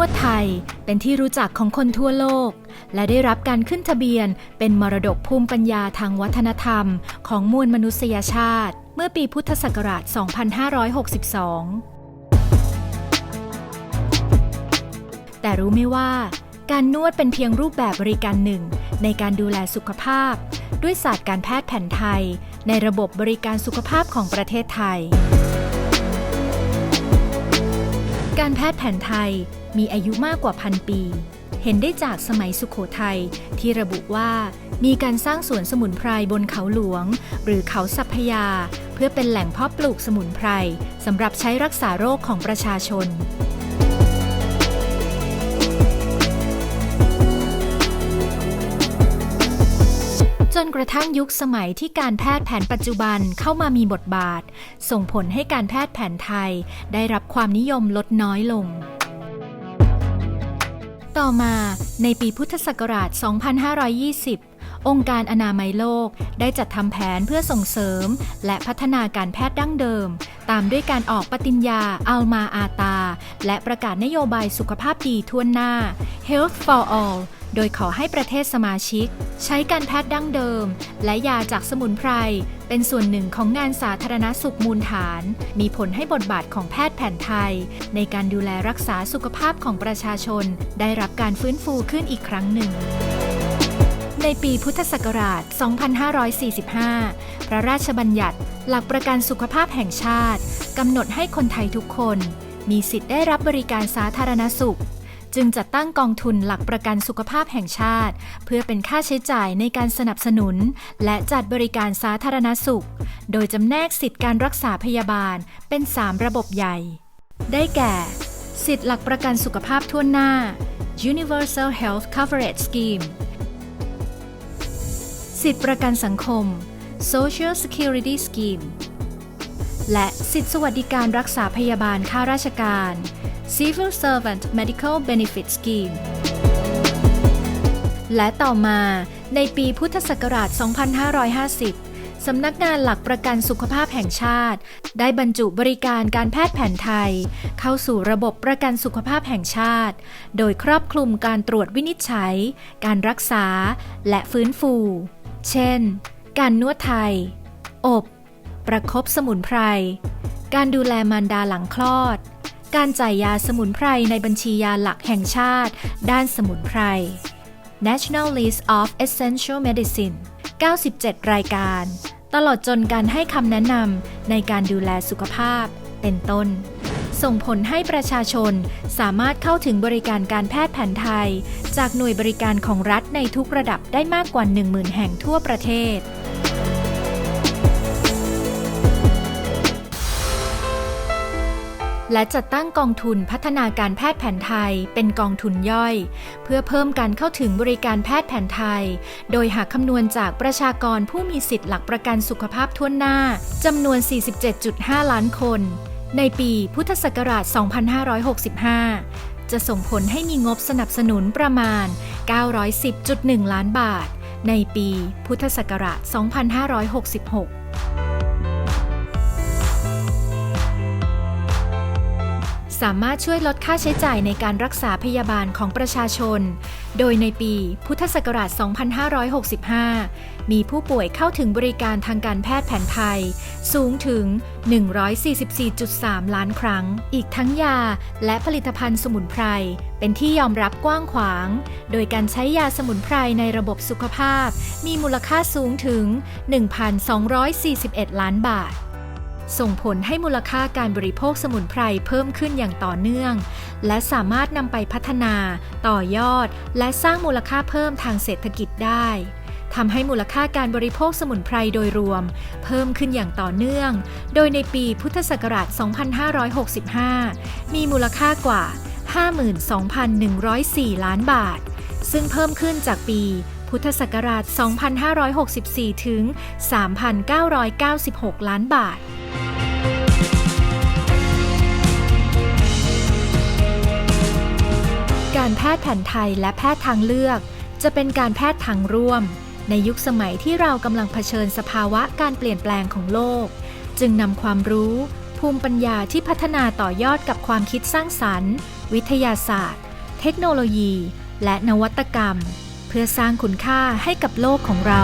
วดไทยเป็นที่รู้จักของคนทั่วโลก และได้รับการขึ้นทะเบียนเป็นมรดกภูมิปัญญาทางวัฒนธรรม ของมวลมนุษยชาติ เมื่อปีพุทธศักราช 2562 แต่รู้ไหมว่า การนวดเป็นเพียงรูปแบบบริการหนึ่ง ในการดูแลสุขภาพ ด้วยศาสตร์การแพทย์แผนไทย ในระบบบริการสุขภาพของประเทศไทยการแพทย์แผนไทย มีอายุมากกว่าพันปี เห็นได้จากสมัยสุขโขทัยที่ระบุว่ามีการสร้างสวนสมุนไพรบนเขาหลวง หรือเขาสัพพยา เพื่อเป็นแหล่งเพาะปลูกสมุนไพรสำหรับใช้รักษาโรคของประชาชนจนกระทั่งยุคสมัยที่การแพทย์แผนปัจจุบันเข้ามามีบทบาท ส่งผลให้การแพทย์แผนไทยได้รับความนิยมลดน้อยลง ต่อมาในปีพุทธศักราช 2520 องค์การอนามัยโลกได้จัดทำแผนเพื่อส่งเสริม และพัฒนาการแพทย์ดั้งเดิม ตามด้วยการออกปฏิญญาอัลมาอาตา และประกาศนโยบายสุขภาพดีทั่วหน้า Health for All โดยขอให้ประเทศสมาชิก ใช้การแพทย์ดั้งเดิม และยาจากสมุนไพร เป็นส่วนหนึ่งของงานสาธารณสุขมูลฐาน มีผลให้บทบาทของแพทย์แผนไทย ในการดูแลรักษาสุขภาพของประชาชน ได้รับการฟื้นฟูขึ้นอีกครั้งหนึ่งในปีพุทธศักราช 2545 พระราชบัญญัติ หลักประกันสุขภาพแห่งชาติ กำหนดให้คนไทยทุกคน มีสิทธิ์ได้รับบริการสาธารณสุข จึงจัดตั้งกองทุนหลักประกันสุขภาพแห่งชาติ เพื่อเป็นค่าใช้จ่ายในการสนับสนุน และจัดบริการสาธารณสุข โดยจำแนกสิทธิการรักษาพยาบาลเป็น 3 ระบบใหญ่ ได้แก่ สิทธิหลักประกันสุขภาพทั่วหน้า Universal Health Coverage Scheme สิทธิประกันสังคม Social Security Scheme และสิทธิสวัสดิการรักษาพยาบาลข้าราชการ Civil Servant Medical Benefit Scheme และต่อมาในปีพุทธศักราช 2550สำนักงานหลักประกันสุขภาพแห่งชาติ ได้บรรจุบริการการแพทย์แผนไทย เข้าสู่ระบบประกันสุขภาพแห่งชาติ โดยครอบคลุมการตรวจวินิจฉัย การรักษา และฟื้นฟู เช่น การนวดไทย อบ ประคบสมุนไพร การดูแลมารดาหลังคลอด การจ่ายยาสมุนไพรในบัญชียาหลักแห่งชาติ ด้านสมุนไพร National List of Essential Medicine 97 รายการ ตลอดจนการให้คำแนะนำในการดูแลสุขภาพ เป็นต้น ส่งผลให้ประชาชนสามารถเข้าถึงบริการการแพทย์แผนไทย จากหน่วยบริการของรัฐในทุกระดับได้มากกว่า 10,000 แห่งทั่วประเทศ และจัดตั้งกองทุนพัฒนาการแพทย์แผนไทยเป็นกองทุนย่อย เพื่อเพิ่มการเข้าถึงบริการแพทย์แผนไทย โดยหากคำนวณจากประชากรผู้มีสิทธิ์หลักประกันสุขภาพทั่วหน้าจำนวน 47.5 ล้านคน ในปีพุทธศักราช 2565 จะส่งผลให้มีงบสนับสนุนประมาณ 910.1 ล้านบาท ในปีพุทธศักราช 2566 สามารถช่วยลดค่าใช้จ่ายในการรักษาพยาบาลของประชาชน โดยในปีพุทธศักราช 2565 มีผู้ป่วยเข้าถึงบริการทางการแพทย์แผนไทย สูงถึง 144.3 ล้านครั้ง อีกทั้งยาและผลิตภัณฑ์สมุนไพร เป็นที่ยอมรับกว้างขวาง โดยการใช้ยาสมุนไพรในระบบสุขภาพ มีมูลค่าสูงถึง 1,241 ล้านบาท ส่งผลให้มูลค่าการบริโภคสมุนไพรเพิ่มขึ้นอย่างต่อเนื่อง และสามารถนำไปพัฒนา ต่อยอด และสร้างมูลค่าเพิ่มทางเศรษฐกิจได้ทำให้มูลค่าการบริโภคสมุนไพรโดยรวม เพิ่มขึ้นอย่างต่อเนื่อง โดยในปีพุทธศักราช 2565 มีมูลค่ากว่า 52,104 ล้านบาท ซึ่งเพิ่มขึ้นจากปีพุทธศักราช 2564 ถึง 3,996 ล้านบาท การแพทย์แผนไทยและแพทย์ทางเลือก จะเป็นการแพทย์ทางร่วม ในยุคสมัยที่เรากำลังเผชิญสภาวะการเปลี่ยนแปลงของโลก จึงนำความรู้ ภูมิปัญญาที่พัฒนาต่อยอดกับความคิดสร้างสรรค์ วิทยาศาสตร์ เทคโนโลยี และนวัตกรรม เพื่อสร้างคุณค่าให้กับโลกของเรา